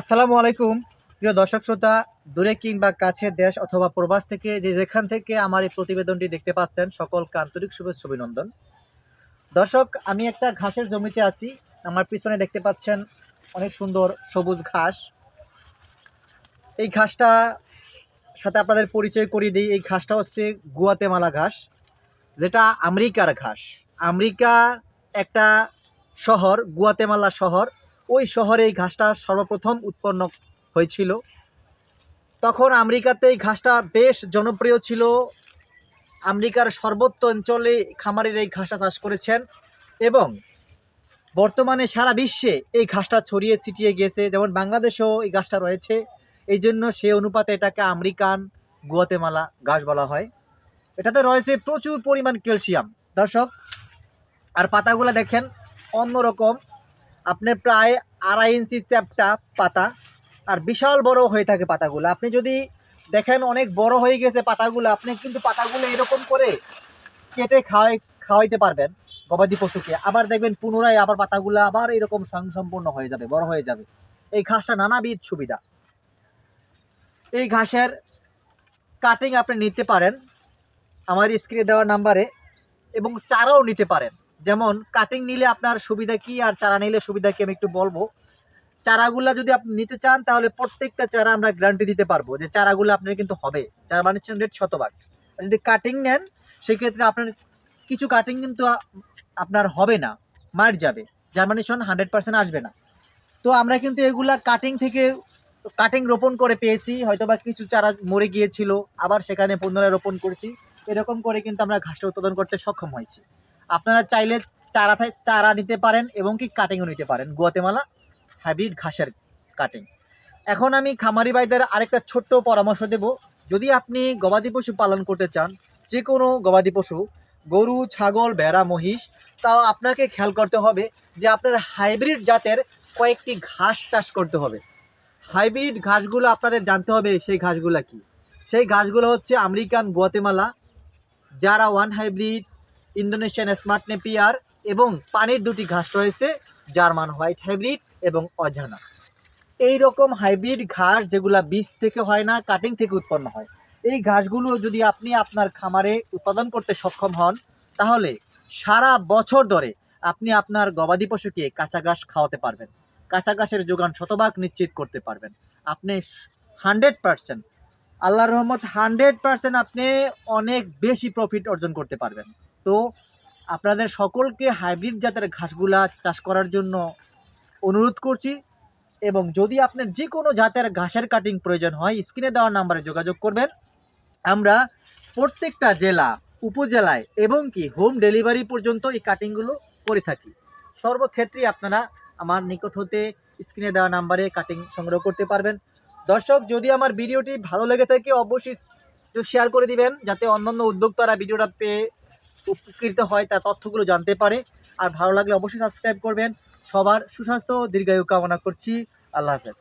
আসসালামু আলাইকুম। প্রিয় দর্শক শ্রোতা, দূরে কিংবা কাছে দেশ অথবা প্রবাস থেকে যে যেখান থেকে আমার এই প্রতিবেদনটি দেখতে পাচ্ছেন, সকলকে আন্তরিক শুভেচ্ছা অভিনন্দন। দর্শক, আমি একটা ঘাসের জমিতে আছি। আমার পিছনে দেখতে পাচ্ছেন অনেক সুন্দর সবুজ ঘাস। এই ঘাসটা সাথে আপনাদের পরিচয় করিয়ে দিই। এই ঘাসটা হচ্ছে গুয়াতেমালা ঘাস, যেটা আমেরিকার ঘাস। আমেরিকা একটা শহর, গুয়াতেমালা শহর। ওই শহরে এই ঘাসটা সর্বপ্রথম উৎপন্ন হয়েছিল। তখন আমেরিকাতে এই ঘাসটা বেশ জনপ্রিয় ছিল। আমেরিকার সর্বত্র অঞ্চলে খামারের এই ঘাসটা চাষ করেছেন এবং বর্তমানে সারা বিশ্বে এই ঘাসটা ছড়িয়ে ছিটিয়ে গিয়েছে যেমন বাংলাদেশেও এই ঘাসটা রয়েছে। এই জন্য সে অনুপাতে এটাকে আমেরিকান গুয়াতেমালা ঘাস বলা হয়। এটাতে রয়েছে প্রচুর পরিমাণ ক্যালসিয়াম। দর্শক, আর পাতাগুলো দেখেন অন্যরকম। আপনার প্রায় আড়াই ইঞ্চি চ্যাপটা পাতা, আর বিশাল বড় হয়ে থাকে পাতাগুলো। আপনি যদি দেখেন অনেক বড় হয়ে গেছে পাতাগুলো, আপনি কিন্তু পাতাগুলো এরকম করে কেটে খাওয়াই, খাওয়াইতে পারবেন গবাদি পশুকে। আবার দেখবেন পুনরায় আবার পাতাগুলো আবার এরকম সম্পূর্ণ হয়ে যাবে, বড় হয়ে যাবে। এই ঘাসটা নানাবিধ সুবিধা। এই ঘাসের কাটিং আপনি নিতে পারেন। আমার স্ক্রিনে দেওয়া নাম্বারে এবং চারাও নিতে পারেন। যেমন কাটিং নিলে আপনার সুবিধা কি আর চারা নিলে সুবিধা কি আমি একটু বলব। চারাগুলা যদি আপনি নিতে চান, তাহলে প্রত্যেকটা চারা আমরা গ্যারান্টি দিতে পারব যে চারাগুলো আপনার কিন্তু হবে। চারা বানিয়েছেন রেট শতভাগ। যদি কাটিং নেন, সেক্ষেত্রে আপনার কিছু কাটিং কিন্তু আপনার হবে না, মার যাবে। জার্মানেশন হান্ড্রেড পার্সেন্ট আসবে না। তো আমরা কিন্তু এগুলা কাটিং থেকে কাটিং রোপণ করে পেয়েছি হয়তো বা কিছু চারা মরে গিয়েছিল, আবার সেখানে পুনরায় রোপণ করেছি। এরকম করে কিন্তু আমরা ঘাসটা উৎপাদন করতে সক্ষম হয়েছি। আপনারা চাইলে চারা চারা নিতে পারেন এবং কি কাটিংও নিতে পারেন। গুয়াতেমালা হাইব্রিড ঘাসের কাটিং এখন আমি খামারি ভাইদের আরেকটা ছোট্ট পরামর্শ দেব। যদি আপনি গবাদি পশু পালন করতে চান যে কোনো গবাদি পশু, গরু, ছাগল, ভেড়া, মহিষ, তাও আপনাকে খেয়াল করতে হবে যে আপনার হাইব্রিড জাতের কয়েকটি ঘাস চাষ করতে হবে। হাইব্রিড ঘাসগুলো আপনাদের জানতে হবে সেই ঘাসগুলো কি। সেই ঘাসগুলো হচ্ছে আমেরিকান গুয়াতেমালা, যারা one hybrid Indonesian smart Napier এবং পানির দুটি ঘাস রয়েছে, জার্মান হোয়াইট হাইব্রিড এবং অজানা। এই রকম হাইব্রিড ঘাস যেগুলা বীজ থেকে হয় না, কাটিং থেকে উৎপন্ন হয়। এই ঘাসগুলো যদি আপনি আপনার খামারে উৎপাদন করতে সক্ষম হন, তাহলে সারা বছর ধরে আপনি আপনার গবাদি পশুকে কাঁচা ঘাস খাওয়াতে পারবেন। কাঁচা ঘাসের যোগান শতভাগ নিশ্চিত করতে পারবেন। আপনি হান্ড্রেড পারসেন্ট আল্লাহর রহমত হান্ড্রেড পারসেন্ট আপনি অনেক বেশি প্রফিট অর্জন করতে পারবেন। তো আপনাদের সকলকে হাইব্রিড জাতের ঘাসগুলা চাষ করার জন্য অনুরোধ করছি এবং যদি আপনার যে কোনো জাতের ঘাসের কাটিং প্রয়োজন হয় স্ক্রিনে দেওয়া নাম্বারে যোগাযোগ করবেন। আমরা প্রত্যেকটা জেলা, উপজেলায় এবং কি হোম ডেলিভারি পর্যন্ত এই কাটিংগুলো করে থাকি। সর্বক্ষেত্রে আপনারা আমার নিকট হতে স্ক্রিনে দেওয়া নাম্বারে কাটিং সংগ্রহ করতে পারবেন। দর্শক, যদি আমার ভিডিওটি ভালো লেগে থাকে, অবশ্যই শেয়ার করে দিবেন, যাতে অন্যান্য উদ্যোক্তারা ভিডিওটা পেয়ে উপকৃত হয়, তার তথ্যগুলো জানতে পারে। আর ভালো লাগলে অবশ্যই সাবস্ক্রাইব করবেন। সবার সুস্বাস্থ্য, দীর্ঘায়ু কামনা করছি। আল্লাহ হাফেজ।